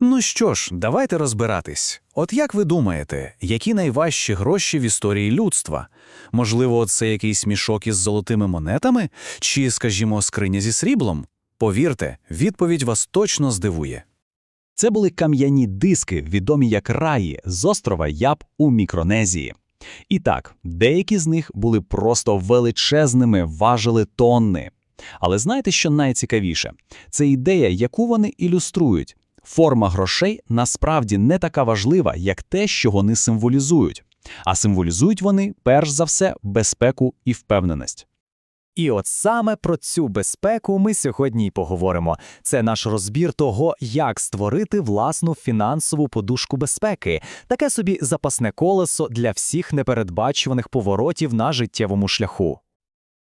Ну що ж, давайте розбиратись. От як ви думаєте, які найважчі гроші в історії людства? Можливо, це якийсь мішок із золотими монетами? Чи, скажімо, скриня зі сріблом? Повірте, відповідь вас точно здивує. Це були кам'яні диски, відомі як раї з острова Яб у Мікронезії. І так, деякі з них були просто величезними, важили тонни. Але знаєте, що найцікавіше? Це ідея, яку вони ілюструють. Форма грошей насправді не така важлива, як те, що вони символізують. А символізують вони, перш за все, безпеку і впевненість. І от саме про цю безпеку ми сьогодні й поговоримо. Це наш розбір того, як створити власну фінансову подушку безпеки, таке собі запасне колесо для всіх непередбачуваних поворотів на життєвому шляху.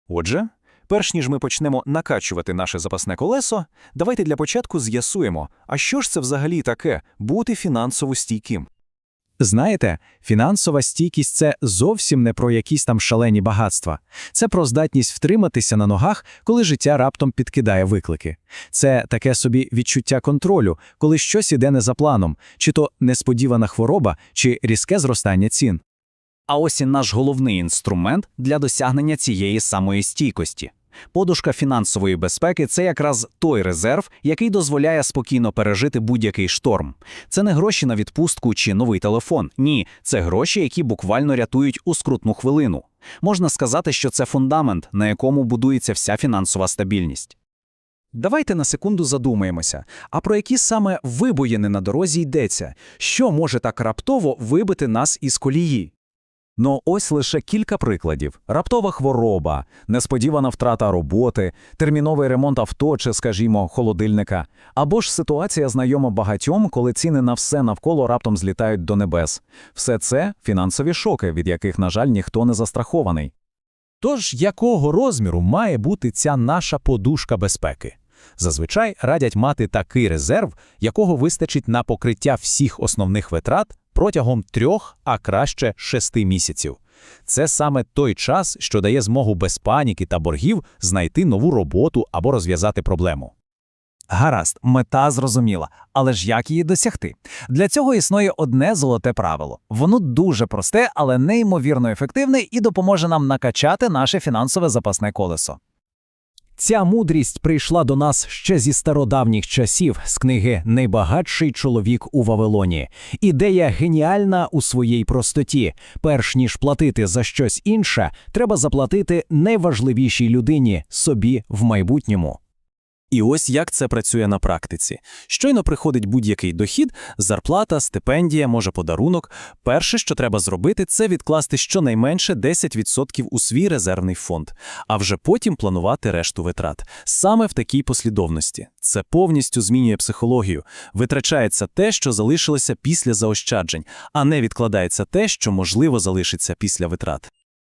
Отже, перш ніж ми почнемо накачувати наше запасне колесо, давайте для початку з'ясуємо, а що ж це взагалі таке бути фінансово стійким? Знаєте, фінансова стійкість це зовсім не про якісь там шалені багатства. Це про здатність втриматися на ногах, коли життя раптом підкидає виклики. Це таке собі відчуття контролю, коли щось іде не за планом, чи то несподівана хвороба, чи різке зростання цін. А ось і наш головний інструмент для досягнення цієї самої стійкості. Подушка фінансової безпеки це якраз той резерв, який дозволяє спокійно пережити будь-який шторм. Це не гроші на відпустку чи новий телефон. Ні, це гроші, які буквально рятують у скрутну хвилину. Можна сказати, що це фундамент, на якому будується вся фінансова стабільність. Давайте на секунду задумаємося, а про які саме вибоїни на дорозі йдеться? Що може так раптово вибити нас із колії? Ну ось лише кілька прикладів: раптова хвороба, несподівана втрата роботи, терміновий ремонт авто чи, скажімо, холодильника, або ж ситуація знайома багатьом, коли ціни на все навколо раптом злітають до небес. Все це фінансові шоки, від яких, на жаль, ніхто не застрахований. Тож якого розміру має бути ця наша подушка безпеки? Зазвичай радять мати такий резерв, якого вистачить на покриття всіх основних витрат протягом трьох, а краще шести місяців. Це саме той час, що дає змогу без паніки та боргів знайти нову роботу або розв'язати проблему. Гаразд, мета зрозуміла, але ж як її досягти? Для цього існує одне золоте правило. Воно дуже просте, але неймовірно ефективне і допоможе нам накачати наше фінансове запасне колесо. Ця мудрість прийшла до нас ще зі стародавніх часів з книги Найбагатший чоловік у Вавилоні. Ідея геніальна у своїй простоті. Перш ніж платити за щось інше, треба заплатити найважливішій людині собі в майбутньому. І ось як це працює на практиці. Щойно приходить будь-який дохід, зарплата, стипендія, може подарунок. Перше, що треба зробити, це відкласти щонайменше 10% у свій резервний фонд, а вже потім планувати решту витрат. Саме в такій послідовності. Це повністю змінює психологію. Витрачається те, що залишилося після заощаджень, а не відкладається те, що можливо залишиться після витрат.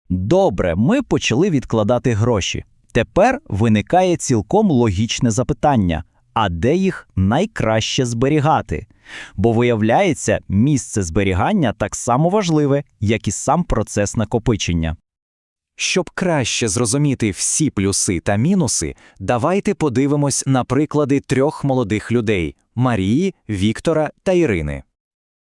Добре, ми почали відкладати гроші. Тепер виникає цілком логічне запитання: а де їх найкраще зберігати? Бо виявляється, місце зберігання так само важливе, як і сам процес накопичення. Щоб краще зрозуміти всі плюси та мінуси, давайте подивимось на приклади трьох молодих людей Марії, Віктора та Ірини.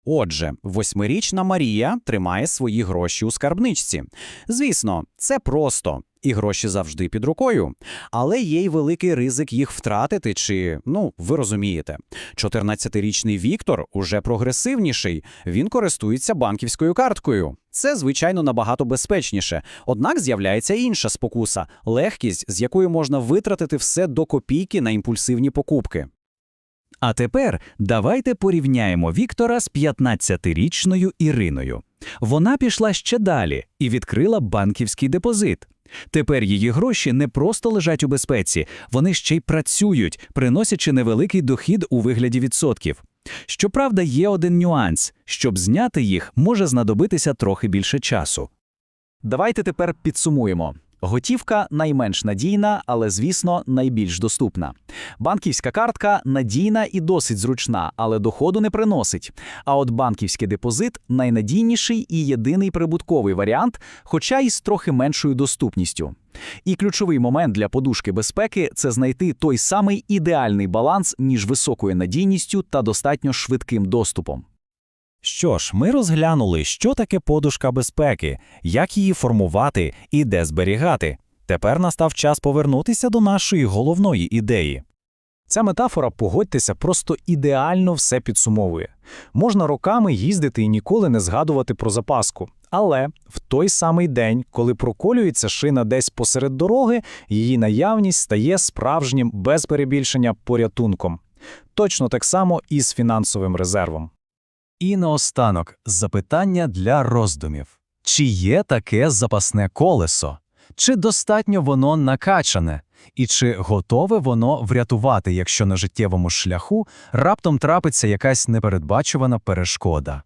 Отже, восьмирічна Марія тримає свої гроші у скарбничці. Звісно, це просто, і гроші завжди під рукою, але є й великий ризик їх втратити, чи, ну, ви розумієте. 14-річний Віктор уже прогресивніший, він користується банківською карткою. Це, звичайно, набагато безпечніше. Однак з'являється інша спокуса легкість, з якою можна витратити все до копійки на імпульсивні покупки. А тепер давайте порівняємо Віктора з 15-річною Іриною. Вона пішла ще далі і відкрила банківський депозит. Тепер її гроші не просто лежать у безпеці, вони ще й працюють, приносячи невеликий дохід у вигляді відсотків. Щоправда, є один нюанс: щоб зняти їх, може знадобитися трохи більше часу. Давайте тепер підсумуємо. Готівка найменш надійна, але, звісно, найбільш доступна. Банківська картка надійна і досить зручна, але доходу не приносить. А от банківський депозит найнадійніший і єдиний прибутковий варіант, хоча й з трохи меншою доступністю. І ключовий момент для подушки безпеки це знайти той самий ідеальний баланс між високою надійністю та достатньо швидким доступом. Що ж, ми розглянули, що таке подушка безпеки, як її формувати і де зберігати. Тепер настав час повернутися до нашої головної ідеї. Ця метафора, погодьтеся, просто ідеально все підсумовує. Можна роками їздити і ніколи не згадувати про запаску. Але в той самий день, коли проколюється шина десь посеред дороги, її наявність стає справжнім без перебільшення порятунком. Точно так само і з фінансовим резервом. І наостанок запитання для роздумів: чи є таке запасне колесо? Чи достатньо воно накачане? І чи готове воно врятувати, якщо на життєвому шляху раптом трапиться якась непередбачувана перешкода?